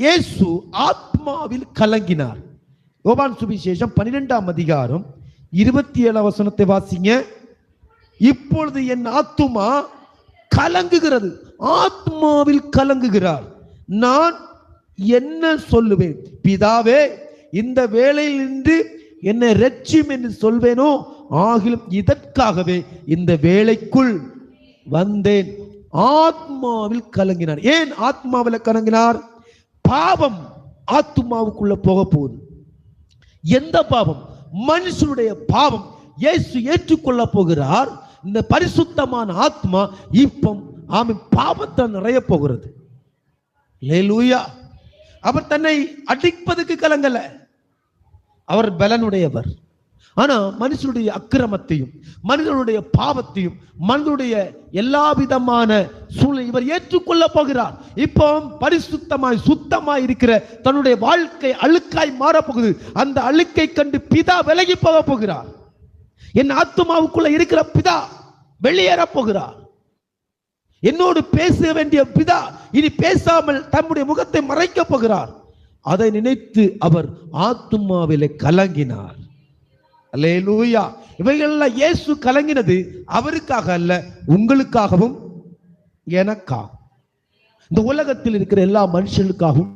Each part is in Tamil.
இயேசு ஆத்மாவில் கலங்கினார். யோபான் சுவிசேஷம் பன்னிரெண்டாம் அதிகாரம் இருபத்தி ஏழாம் வசனத்தை வாசிங்க. இப்பொழுது என் ஆத்துமா கலங்குகிறது. ஆத்மாவில் கலங்குகிறார். நான் என்ன சொல்லுவேன்? பிதாவே இந்த வேலையில் நின்று என்னை ரட்சியும் என்று சொல்வேனோ? ஆகிலும் இதற்காகவே இந்த வேலைக்குள் வந்தேன். ஆத்மாவில் கலங்கினார். ஏன் ஆத்மாவில் கலங்கினார்? பாவம் ஆத்துமாவுக்குள்ள போக போகுது. எந்த பாவம்? மனுஷனுடைய பாவம். இயேசு ஏற்றுக்கொள்ள போகிறார். இந்த பரிசுத்தமான ஆத்மா இப்போ ஆமை பாவத்தை நிறைய போகிறது. லேலூயா அவர் தன்னை அடிப்பதுக்கு கலங்கல. அவர் பலனுடையவர். ஆனா மனுஷனுடைய அக்கிரமத்தையும் மனிதனுடைய பாவத்தையும் மனிதனுடைய எல்லா விதமான சூழ்நிலை இவர் ஏற்றுக்கொள்ள போகிறார். இப்போ பரிசுத்தமாய் சுத்தமாய் இருக்கிற தன்னுடைய வாழ்க்கை அழுக்காய் மாறப்போகுது அந்த அழுக்கை கண்டு பிதா விலகி போக போகிறார். என் ஆத்மாவுக்குள்ள இருக்கிற பிதா வெளியேறப் போகிறார். என்னோடு பேச வேண்டிய பிதா இனி பேசாமல் தம்முடைய முகத்தை மறைக்கப் போகிறார். அதை நினைத்து அவர் ஆத்மாவிலே கலங்கினார். அல்லேலூயா. இவைகளெல்லாம் இயேசு கலங்கினது அவருக்காக அல்ல உங்களுக்காகவும் எனக்காகவும் இந்த உலகத்தில் இருக்கிற எல்லா மனுஷனுக்காகவும்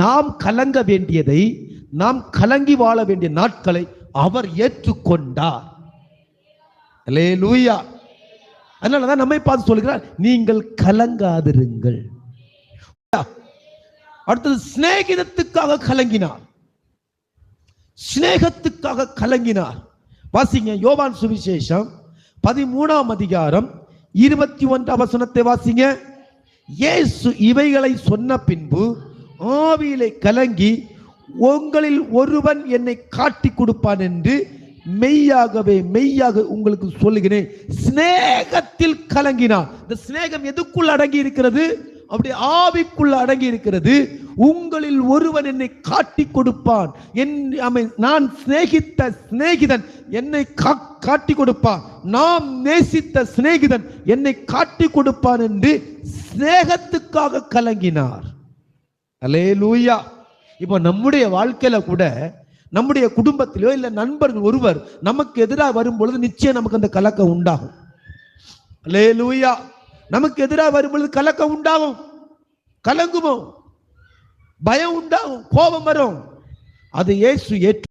நாம் கலங்க வேண்டியதை நாம் கலங்கி வாழ வேண்டிய நாட்களை அவர் ஏற்றுக்கொண்டார். அல்லேலூயா. அதனாலதான் நம்மை பார்த்து சொல்கிறார் நீங்கள் கலங்காதிருங்கள். அடுத்தது சிநேகிதத்துக்காக கலங்கினார். சிநேகத்துக்காக கலங்கினார். வாசிங்க யோவான் சுவிசேஷம் பதிமூணாம் அதிகாரம் இருபத்தி ஒன்றாம் வசனத்தை வாசிங்க. இயேசு இவைகளை சொன்ன பின்பு ஆவியிலே கலங்கி உங்களில் ஒருவன் என்னை காட்டி கொடுப்பான் என்று மெய்யாகவே மெய்யாக உங்களுக்கு சொல்லுகிறேன். சிநேகத்தில் கலங்கினார். இந்த சிநேகம் எதுக்குள் அடங்கி இருக்கிறது அப்படி ஆவிக்குள் அடங்கி இருக்கிறது உங்களில் ஒருவன் என்னை காட்டி கொடுப்பான். என் நான் சிநேகித்த சிநேகிதன் என்னை கா- காட்டி கொடுப்பான். நாம் நேசித்த சிநேகிதன் என்னை காட்டி கொடுப்பான் என்று சிநேகத்துக்காக கலங்கினார். அலே லூயா இப்போ நம்முடைய வாழ்க்கையில கூட நம்முடைய குடும்பத்திலோ இல்லை நண்பர்கள் ஒருவர் நமக்கு எதிராக வரும் பொழுது நிச்சயம் நமக்கு அந்த கலக்கம் உண்டாகும். அல்லேலூயா. நமக்கு எதிராக வரும்பொழுது கலக்கம் உண்டாகும். கலங்குவோம் பயம் உண்டாகும். கோபம் வரும். அது இயேசு ஏற்று